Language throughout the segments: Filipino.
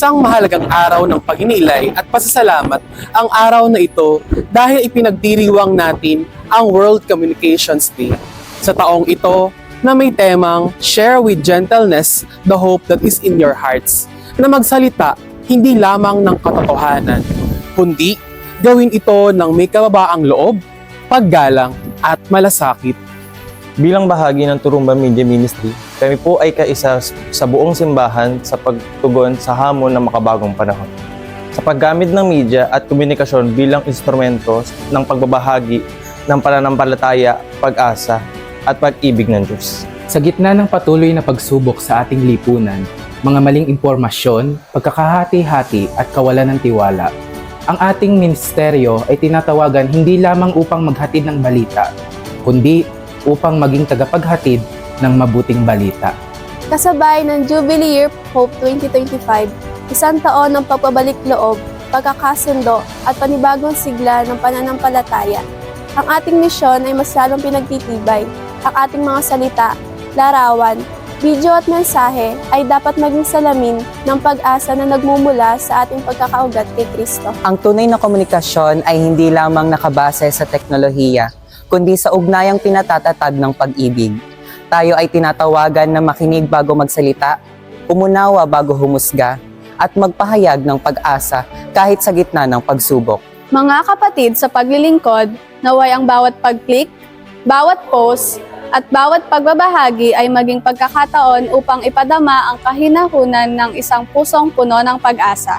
Isang mahalagang araw ng pagninilay at pasasalamat ang araw na ito dahil ipinagdiriwang natin ang World Communications Day. Sa taong ito na may temang Share with Gentleness the Hope that is in your hearts na magsalita hindi lamang ng katotohanan, kundi gawin ito ng may kababaang loob, paggalang at malasakit. Bilang bahagi ng Turumba Media Ministry, kami po ay kaisa sa buong simbahan sa pagtugon sa hamon ng makabagong panahon. Sa paggamit ng media at komunikasyon bilang instrumento ng pagbabahagi ng pananampalataya, pag-asa at pag-ibig ng Diyos. Sa gitna ng patuloy na pagsubok sa ating lipunan, mga maling impormasyon, pagkakahati-hati at kawalan ng tiwala, ang ating ministeryo ay tinatawagan hindi lamang upang maghatid ng balita, kundi upang maging tagapaghatid ng mabuting balita. Kasabay ng Jubilee Year Hope 2025, isang taon ng pagpabalik loob, pagkakasundo at panibagong sigla ng pananampalataya. Ang ating misyon ay mas lalong pinagtitibay. Ang ating mga salita, larawan, video at mensahe ay dapat maging salamin ng pag-asa na nagmumula sa ating pagkakaugat kay Kristo. Ang tunay na komunikasyon ay hindi lamang nakabase sa teknolohiya, kundi sa ugnayang pinatatatag ng pag-ibig. Tayo ay tinatawagan na makinig bago magsalita, umunawa bago humusga, at magpahayag ng pag-asa kahit sa gitna ng pagsubok. Mga kapatid sa paglilingkod, naway ang bawat pag-click, bawat post, at bawat pagbabahagi ay maging pagkakataon upang ipadama ang kahinahunan ng isang pusong puno ng pag-asa.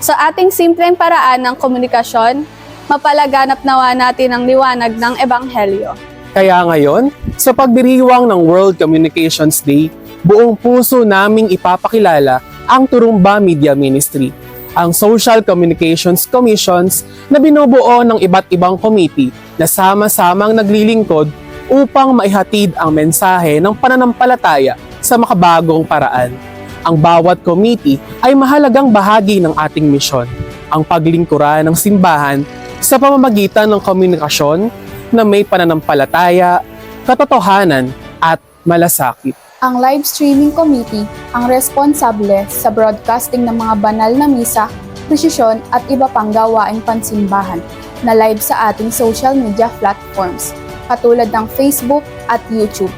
Sa ating simpleng paraan ng komunikasyon, mapalaganap nawa natin ang liwanag ng Ebanghelyo. Kaya ngayon, sa pagdiriwang ng World Communications Day, buong puso naming ipapakilala ang Turumba Media Ministry, ang Social Communications Commissions na binubuo ng iba't ibang committee na sama-samang naglilingkod upang maihatid ang mensahe ng pananampalataya sa makabagong paraan. Ang bawat committee ay mahalagang bahagi ng ating misyon, ang paglingkuran ng simbahan sa pamamagitan ng komunikasyon na may pananampalataya, katotohanan at malasakit. Ang live streaming committee ang responsable sa broadcasting ng mga banal na misa, prosesyon at iba pang gawaing pansimbahan na live sa ating social media platforms katulad ng Facebook at YouTube.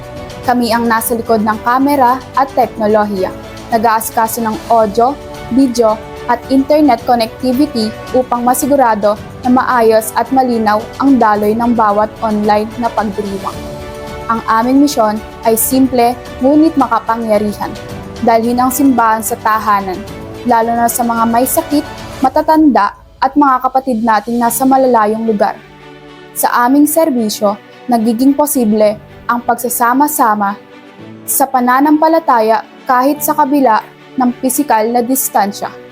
Kami ang nasa likod ng kamera at teknolohiya, nag-aaskaso ng audio, video at internet connectivity upang masigurado na maayos at malinaw ang daloy ng bawat online na pagdiriwang. Ang aming misyon ay simple ngunit makapangyarihan. Dalhin ang simbahan sa tahanan, lalo na sa mga may sakit, matatanda at mga kapatid nating nasa malalayong lugar. Sa aming serbisyo, nagiging posible ang pagsasama-sama sa pananampalataya kahit sa kabila ng pisikal na distansya.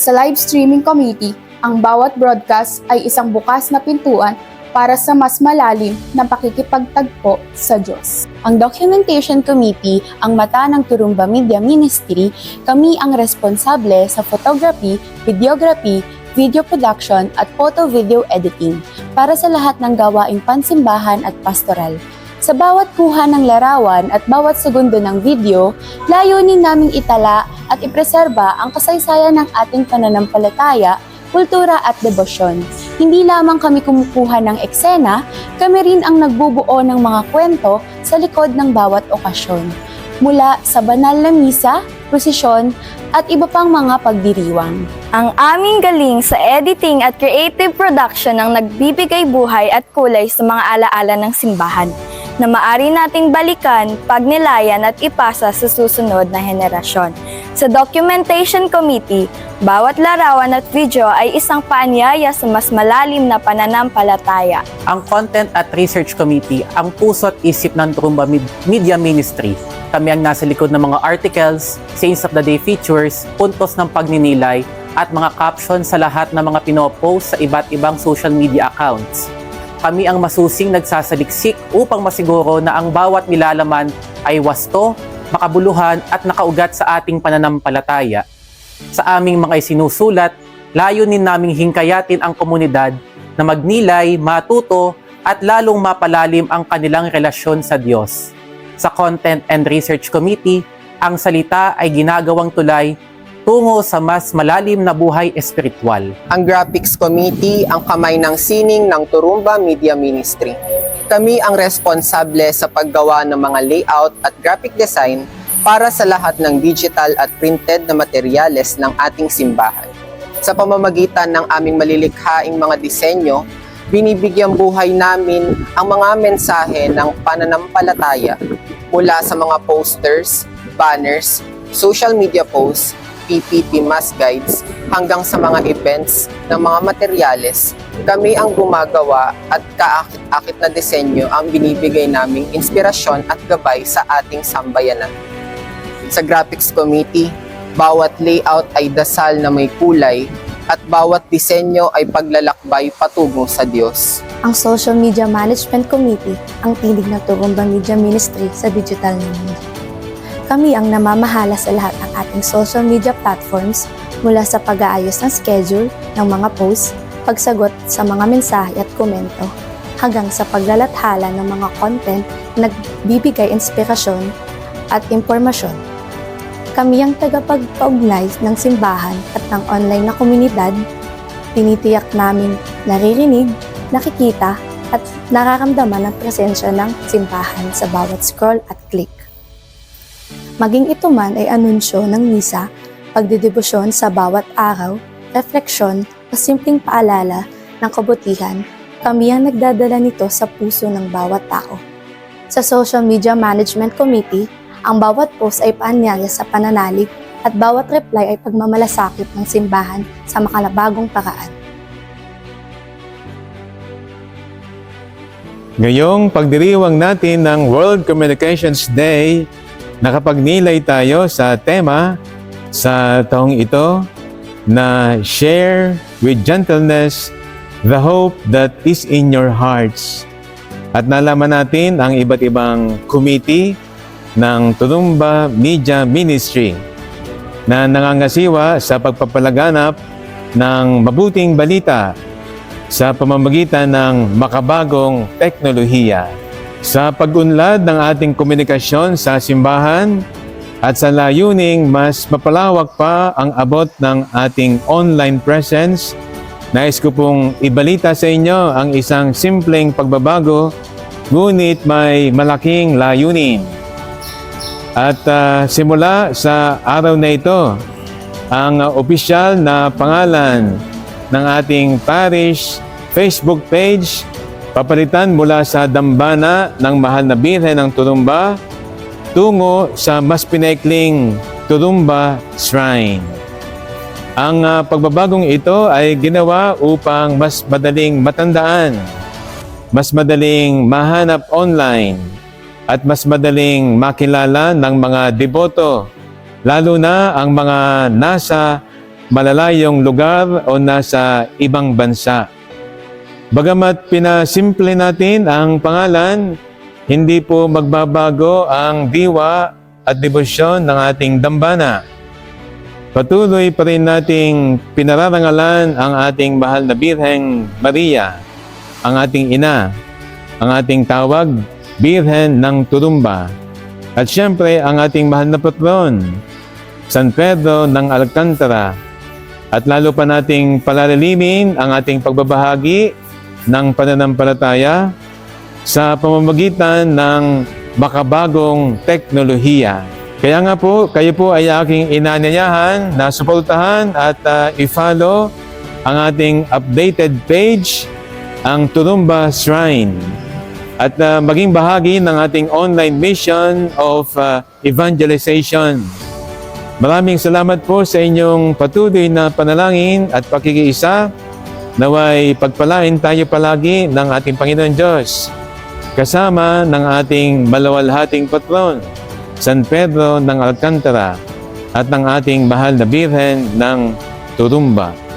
Sa live streaming committee, ang bawat broadcast ay isang bukas na pintuan para sa mas malalim na pakikipagtagpo sa Diyos. Ang Documentation Committee, ang mata ng Turumba Media Ministry, kami ang responsable sa photography, videography, video production at photo-video editing para sa lahat ng gawaing pansimbahan at pastoral. Sa bawat kuha ng larawan at bawat segundo ng video, layunin naming itala at ipreserba ang kasaysayan ng ating pananampalataya, kultura at debosyon. Hindi lamang kami kumukuha ng eksena, kami rin ang nagbubuo ng mga kwento sa likod ng bawat okasyon. Mula sa banal na misa, prosesyon, at iba pang mga pagdiriwang. Ang aming galing sa editing at creative production ang nagbibigay buhay at kulay sa mga alaala ng simbahan na maari nating balikan, pagnilayan at ipasa sa susunod na henerasyon. Sa Documentation Committee, bawat larawan at video ay isang paanyaya sa mas malalim na pananampalataya. ang Content at Research Committee ang puso't isip ng Trumba Med- Media Ministry. Kami ang nasa likod ng mga articles, Saints of the Day features, puntos ng pagninilay, at mga captions sa lahat ng mga pinopost sa iba't ibang social media accounts. Kami ang masusing nagsasaliksik upang masiguro na ang bawat nilalaman ay wasto, makabuluhan at nakaugat sa ating pananampalataya. Sa aming mga isinusulat, layunin naming hingkayatin ang komunidad na magnilay, matuto at lalong mapalalim ang kanilang relasyon sa Diyos. Sa Content and Research Committee, ang salita ay ginagawang tulay tungo sa mas malalim na buhay espiritual. Ang Graphics Committee ang kamay ng sining ng Turumba Media Ministry. Kami ang responsable sa paggawa ng mga layout at graphic design para sa lahat ng digital at printed na materyales ng ating simbahan. Sa pamamagitan ng aming malilikhaing mga disenyo, binibigyang buhay namin ang mga mensahe ng pananampalataya mula sa mga posters, banners, social media posts, PPT mass guides hanggang sa mga events ng mga materyales, kami ang gumagawa at kaakit-akit na disenyo ang binibigay naming inspirasyon at gabay sa ating sambayanan. Sa Graphics Committee, bawat layout ay dasal na may kulay at bawat disenyo ay paglalakbay patungo sa Diyos. Ang Social Media Management Committee ang tinig ng Turumba Media Ministry sa digital na. Kami ang namamahala sa lahat ng ating social media platforms mula sa pag-aayos ng schedule ng mga posts, pagsagot sa mga mensahe at komento, hanggang sa paglalathala ng mga content na nagbibigay inspirasyon at impormasyon. Kami ang tagapagpaugnay ng simbahan at ng online na komunidad. Tinitiyak namin naririnig, nakikita at nararamdaman ang presensya ng simbahan sa bawat scroll at click. Maging ito man ay anunsyo ng misa, pagdidebosyon sa bawat araw, refleksyon o simpleng paalala ng kabutihan, kami ang nagdadala nito sa puso ng bawat tao. Sa Social Media Management Committee, ang bawat post ay paanyaya sa pananalig at bawat reply ay pagmamalasakit ng simbahan sa makalabagong paraan. Ngayong pagdiriwang natin ng World Communications Day, nakapagnilay tayo sa tema sa taong ito na share with gentleness the hope that is in your hearts. At nalaman natin ang iba't ibang committee ng Tulumba Media Ministry na nangangasiwa sa pagpapalaganap ng mabuting balita sa pamamagitan ng makabagong teknolohiya. Sa pag-unlad ng ating komunikasyon sa simbahan at sa layuning mas mapalawak pa ang abot ng ating online presence, nais ko pong ibalita sa inyo ang isang simpleng pagbabago ngunit may malaking layunin. At ah, simula sa araw na ito, ang ah, opisyal na pangalan ng ating parish Facebook page papalitan mula sa dambana ng Mahal na Birhen ng Turumba tungo sa mas pinaikling Turumba Shrine. Ang ah, pagbabagong ito ay ginawa upang mas madaling matandaan, mas madaling mahanap online, at mas madaling makilala ng mga deboto, lalo na ang mga nasa malalayong lugar o nasa ibang bansa. Bagamat pinasimple natin ang pangalan, hindi po magbabago ang diwa at debosyon ng ating dambana. Patuloy pa rin nating pinararangalan ang ating mahal na Birheng Maria, ang ating ina, ang ating tawag, Birhen ng Turumba. At siyempre ang ating mahal na patron, San Pedro ng Alcantara. At lalo pa nating palalalimin ang ating pagbabahagi ng pananampalataya sa pamamagitan ng makabagong teknolohiya. Kaya nga po, kayo po ay aking inanyayahan na suportahan at ah, i-follow ang ating updated page, ang Turumba Shrine. At ah, maging bahagi ng ating online mission of ah, evangelization. Maraming salamat po sa inyong patuloy na panalangin at pakikiisa Naway pagpalain tayo palagi ng ating Panginoon Diyos kasama ng ating malawalhating patron, San Pedro ng Alcantara at ng ating mahal na Birhen ng Turumba.